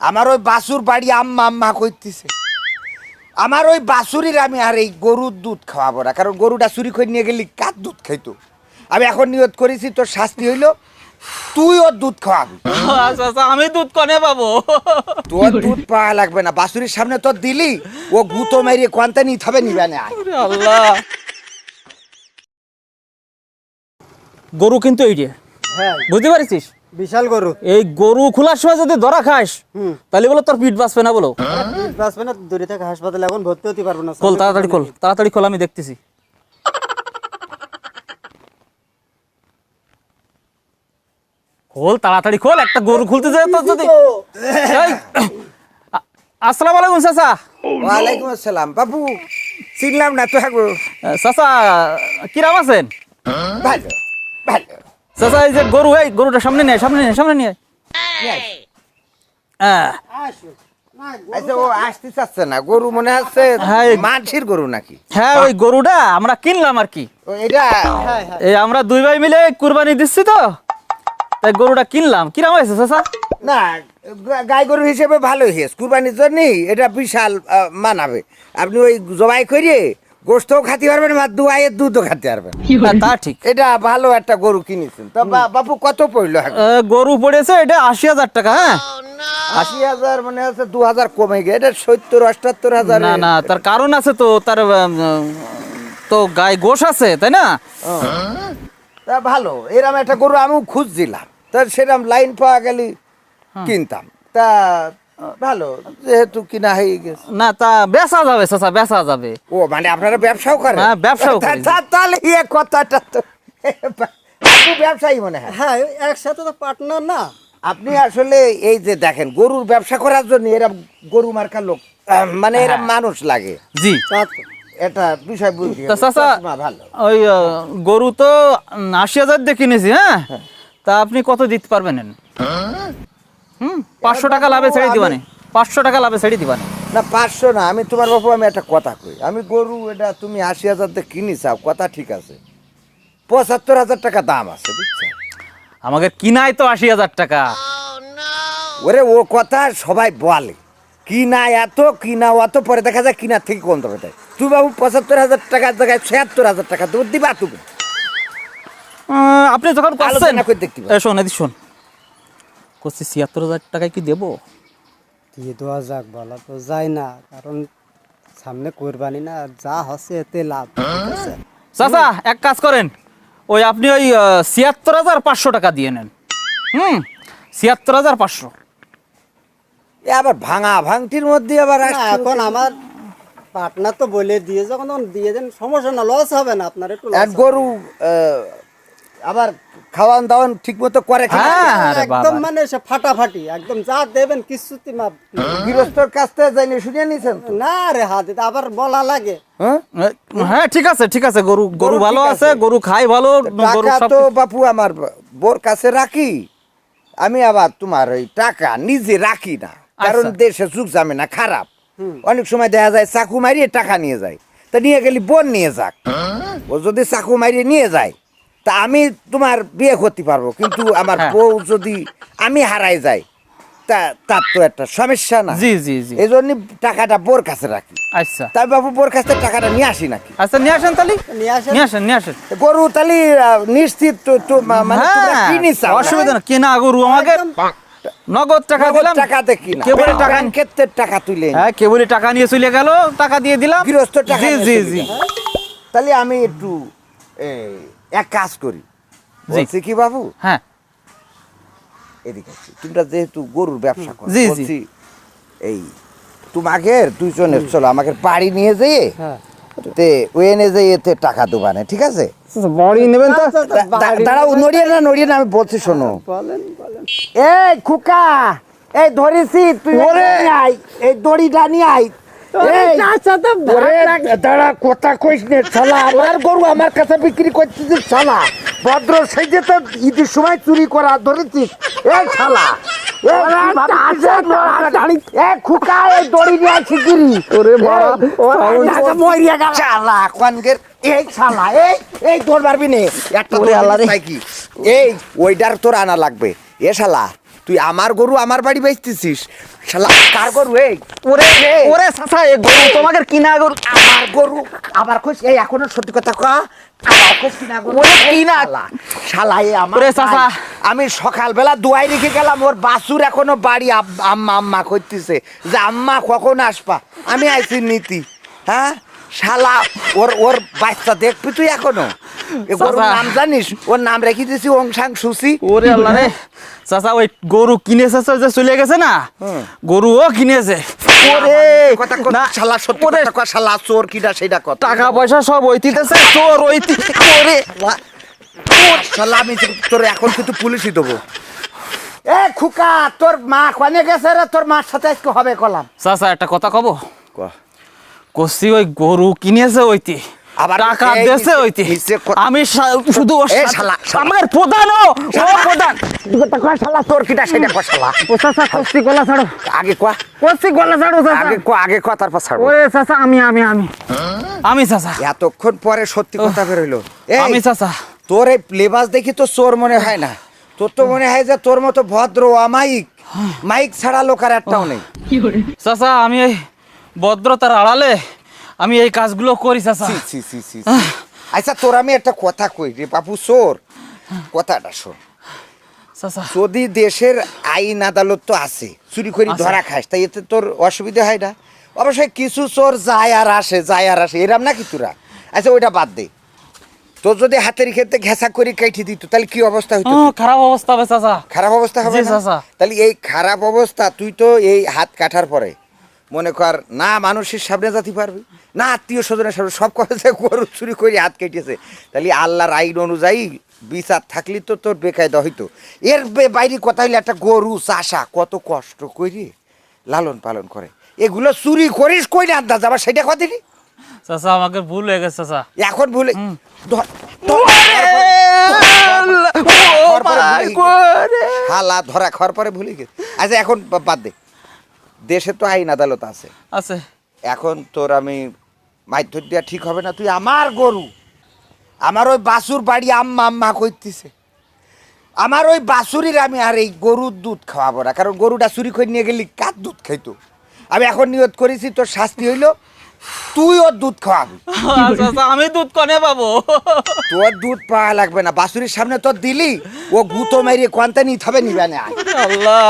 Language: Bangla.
আমার ওই বাসুর বাড়ি আম্মা আম্মা কইতেছে। আমার ওই বাসুরির আমি আর এই গরুর দুধ খাওয়াবো না কারণ গরুটা চুরি করে নিয়ে গেলি কার দুধ খাইতো? আমি এখন নিয়ত করেছি তোর শাস্তি হইল তুই ওর দুধ খাওয়াবি। আচ্ছা আচ্ছা আমি দুধ কনে পাবো? তোর দুধ পাওয়া লাগবে না বাসুরির সামনে তোর দিলি ও গুতো মেরিয়ে কোয়ান্তা নিতে হবে নিবে না। আল্লাহ। গরু কিন্তু এই রে হ্যাঁ। বুঝতে পারছিস? বিশাল গরু। এই গরু খোলার সময় যদি ধরা খাস তাহলে বলো তোর পিঠ বাঁচবে না বলো। বাঁচবে না দূরে থেকে হাসপাতালে এখন ভর্তি হতে পারব না। খোল তাড়াতাড়ি খোল তাড়াতাড়ি খোল আমি দেখতেছি। খোল তাড়াতাড়ি খোল একটা গরু খুলতে যায় তো যদি। আসসালামু আলাইকুম চাচা। ওয়ালাইকুম আসসালাম বাবু চিনলাম না তো চাচা কিরাম আছেন? ভালো ভালো। চাচা এই যে গরু এই গরুটা সামনে নিয়ে সামনে নিয়ে সামনে নিয়ে হ্যাঁ। আচ্ছা ও আসতে চাচ্ছে না গরু মনে হচ্ছে হ্যাঁ, মানসির গরু নাকি? হ্যাঁ ওই গরুটা আমরা কিনলাম আর কি। এটা এই আমরা দুই ভাই মিলে কুরবানি দিচ্ছি তো। তাই গরুটা কিনলাম। কিরাম হয়েছে চাচা? না গাই গরু হিসেবে ভালো হয়েছে। কুরবানির জন্য এটা বিশাল মানাবে। আপনি ওই জবাই করিয়ে গোস্তও খাতে পারবেন আর দুয়াইয়ের দুধও খাতে পারবেন। তা ঠিক। এটা ভালো একটা গরু কিনেছেন। তো বা- বাপু কত পড়ল? গরু পড়েছে এটা আশি হাজার টাকা হ্যাঁ? আশি হাজার মানে দু হাজার কমে গিয়ে এটা সত্তর অষ্টাত্তর হাজার। না না তার কারণ আছে তো তার তো গায়ে গোশ আছে তাই না? তা ভালো এরম একটা গরু আমিও খুঁজছিলাম। তা সেরকম লাইন পাওয়া গেলে কিনতাম। তা ভালো যেহেতু কিনা হয়ে গেছে। না তা বেচা যাবে চাচা বেচা যাবে। ও মানে আপনারা ব্যবসাও করেন? হ্যাঁ, ব্যবসাও করি। তা- তা- তাহলে ইয়ে কথাটা তো আপনি ব্যবসায়ী মনে হয়? হ্যাঁ একসাথে তো পার্টনার না। আপনি আসলে এই যে দেখেন গরুর ব্যবসা করার জন্য এরা গরু মার্কা লোক মানে এরা হ্যাঁ। মানুষ লাগে। জি। এটা বিষয় বুঝলি তা চাচা ভালো। ওই গরু তো আশি হাজার দিয়ে কিনেছি হ্যাঁ? তা আপনি কত দিতে পারবেন? হুম পাঁচশো টাকা লাভে ছেড়ে দিবানে। পাঁচশো টাকা লাভে ছেড়ে দিবানে। না পাঁচশো না আমি তোমার বাপু আমি একটা কথা কই। আমি গরু এটা তুমি আশি হাজার দিয়ে কিনি চাও কথা ঠিক আছে। পঁচাত্তর হাজার টাকা দাম আছে বুঝছ? আমাকে কিনাই তো আশি হাজার টাকা। ওরে ও কথা সবাই বলে। কিনা এত কিনা অত পরে দেখা যায় কিনার থেকে কম দামে দেয়। তুই বাবু পঁচাত্তর হাজার টাকার জায়গায় ছিয়াত্তর হাজার টাকা দেবো দিবা তুমি? আপনি যখন শোন এদিক শোন। করছি ছিয়াত্তর হাজার টাকায় কি দেবো? দিয়ে দেওয়া যাক বলা তো যায় না কারণ সামনে কোরবানি না যা হচ্ছে এতে লাভ ঠিক আছে? চাচা এক কাজ করেন ওই আপনি ওই ছিয়াত্তর হাজার পাঁচশো টাকা দিয়ে নেন। হুম ছিয়াত্তর হাজার পাঁচশো। এ আবার ভাঙা ভাঙটির মধ্যে আবার না, আসছে। এখন আমার পার্টনার তো বলে দিয়ে যখন তখন দিয়ে দেন সমস্যা না লস হবে না আপনার একটু আর গরু আহ, আবার খাওয়ান দাওয়ান ঠিক মতো করে? হ্যাঁ একদম মানে সে ফাটাফাটি একদম যা দেবেন কিছুতে মাপ গৃহস্থর কাছ থেকে যাইনি শুনিয়ে নিছেন না রে হাত আবার বলা লাগে। হ্যাঁ? হ্যাঁ ঠিক আছে ঠিক আছে গরু গরু ভালো আছে। গরু খাই ভালো গরু টাকা তো বাপু আমার বোর কাছে রাখি। আমি আবার তোমার ওই টাকা নিজে রাখি না কারণ আচ্ছা। দেশে যুগ যাবে না খারাপ অনেক সময় দেখা যায় চাকু মারিয়ে টাকা নিয়ে যায়। তা নিয়ে গেলি বোন নিয়ে যাক। ও যদি চাকু মারিয়ে নিয়ে যায় তা আমি তোমার বিয়ে করতে পারব কিন্তু আমার হ্যাঁ। বউ যদি আমি হারাই যাই তা তার তো একটা সমস্যা না। জি জি জি। এই জন্য টাকাটা বোর কাছে রাখি। আচ্ছা। তাই বাবু বোর কাছে টাকাটা নিয়ে আসি নাকি? আচ্ছা নিয়ে আসেন তাহলে। নিয়ে আসেন। নিয়ে আসেন নিয়ে আসেন। গরু তাহলে নিশ্চিত তো তো মানে হ্যাঁ, কিনে চাও অসুবিধা না কেনা গরু আমাকে নগদ টাকা দিলাম। টাকাতে কিনা। কে বলে টাকা ব্যাংকের টাকা তুলে হ্যাঁ কে বলে টাকা নিয়ে চলে গেল টাকা দিয়ে দিলাম। গৃহস্থ টাকা জি জি জি। তাহলে আমি একটু এক কাজ করি। বলছি কি বাবু? হ্যাঁ। এদিকে তোমরা যেহেতু গরুর ব্যবসা করো। বলছি এই তোমাকে দুইজনের চলো আমাকে বাড়ি নিয়ে যেয়ে হ্যাঁ। তে ওই এনে যেয়ে এতে টাকা দোকানে ঠিক আছে? বড়ি নেবেন তো? আচ্ছা, আচ্ছা, দাঁড়াও নড়িয়ে না নড়িয়ে না আমি বলছি শোনো। বলেন বলেন। এই খুকা এই ধরেছি তুই এই দড়িটা নিয়ে ওরে, দাঁড়া কথা কইস নে শালা আমার গরু আমার কাছে বিক্রি করছিস শালা। ভদ্র সেজে তো ঈদের সময় চুরি করা ধরেছিস। এই এ শালা? নে। একটা এই ওইটার তোর আনা লাগবে। এ শালা তুই আমার গরু আমার বাড়ি বেচতেছিস শালা কার গরু এই ওরে ওরে চাচা এ গরু তোমাদের কিনা গরু আমার গরু আমার খোঁজ এই এখনও সত্যি কথা কয়া আমার খোঁজ কিনা গরু ওরে কিনা। শালা, এই আমার ওরে। ভাই। আমি সকালবেলা দুয়াই রেখে গেলাম ওর বাসুর এখনও বাড়ি আম্মা আম্মা করতেছে যে আম্মা কখন আসবা আমি আইছি নীতি হ্যাঁ শালা ওর ওর বাচ্চা দেখবি তুই এখনও এ গরুর নাম জানিস? ওর নাম রেখে দিয়েছি ওংসাং সুসি ওরে আল্লাহ রে। চাচা ওই গরু কিনেছে তো যে চলে গেছে না? হুম। গরুও কিনেছে। ওরে কথা না শালা সত্যি কথা কর, শালা চোর কিনা সেটা কর টাকা পয়সা সব ঐতিতেছে চোর ঐতি ওরে। শালা আমি তোর এখন কিন্তু পুলিশই দেবো। এ খুকা তোর মা কনে গেছে রে? তোর মার সাথে আজকে হবে কলাম। চাচা একটা কথা কব? কষি ওই গরু কিনেছে ওইতি আবার টাকা আমি শুধু। আমার প্রধান ও প্রধান। শালা তোর কিটা সেটা কর শালা? ও চাচা কষি গলা ছাড়ো। আগে কয়া। গলা ছাড়ো চাচা আগে ক আগে ক তারপর ছাড়বো। ওরে চাচা আমি আমি আমি। আমি চাচা এতক্ষণ পরে সত্যি কথা বেরোইলো। এই আমি চাচা তোর এই লেবাস দেখি তো চোর মনে হয় না। তোর তো মনে হয় যে তোর মতো ভদ্র অমাইক মাইক ছাড়া লোক আর একটাও নেই। চাচা আমি ভদ্রতার আড়ালে আমি এই কাজগুলো করি চাচা। আচ্ছা তোর আমি একটা কথা কই রে বাপু চোর কথাটা শোন। যদি দেশের আইন আদালত তো আছে চুরি করে ধরা খাস তাই এতে তোর অসুবিধা হয় না? অবশ্যই কিছু চোর যায় আর আসে যায় আর আসে এরাম নাকি তোরা? আচ্ছা ওইটা বাদ দে। তোর যদি হাতের ক্ষেত্রে ঘেঁষা করে কেটে দিত তাহলে কি অবস্থা হতো খারাপ অবস্থা হবে চাচা। খারাপ অবস্থা হবে চাচা। তাহলে এই খারাপ অবস্থা তুই তো এই হাত কাটার পরে মনে কর না মানুষের সামনে যাতে পারবে না আত্মীয় স্বজনের সামনে সব করেছে গরু চুরি করে হাত কেটেছে তাহলে আল্লাহর আইন অনুযায়ী বিচার থাকলে তো তোর বেকায়দা হইতো এর বাইরে কথা হইলে একটা গরু চাষা কত কষ্ট করি লালন পালন করে এগুলো চুরি করিস কই না আন্দাজ আবার সেটা কথা দিলি চাচা আমাকে ভুল হয়ে গেছে চাচা এখন ভুলে। শালা ধরা খাওয়ার পরে ভুলে গেছে আচ্ছা এখন বাদ দে দেশে তো আইন আদালত আছে। আছে। এখন তোর আমি মাইথর দেওয়া ঠিক হবে না তুই আমার গরু আমার ওই বাসুর বাড়ি আম্মা আম্মা করতেছে আমার ওই বাসুরির আমি আর এই গরুর দুধ খাওয়াবো না কারণ গরুটা চুরি করে নিয়ে গেলি কার দুধ খাইতো? আমি এখন নিয়ত করেছি তোর শাস্তি হইল তুই ওর দুধ খাওয়াবি। চাচা আমি দুধ কনে পাবো? তোর দুধ পাওয়া লাগবে না বাসুরির সামনে তোর দিলি ও গুতো মেরিয়ে কোয়ান্তা নিতে হবে নিবে না। আল্লাহ।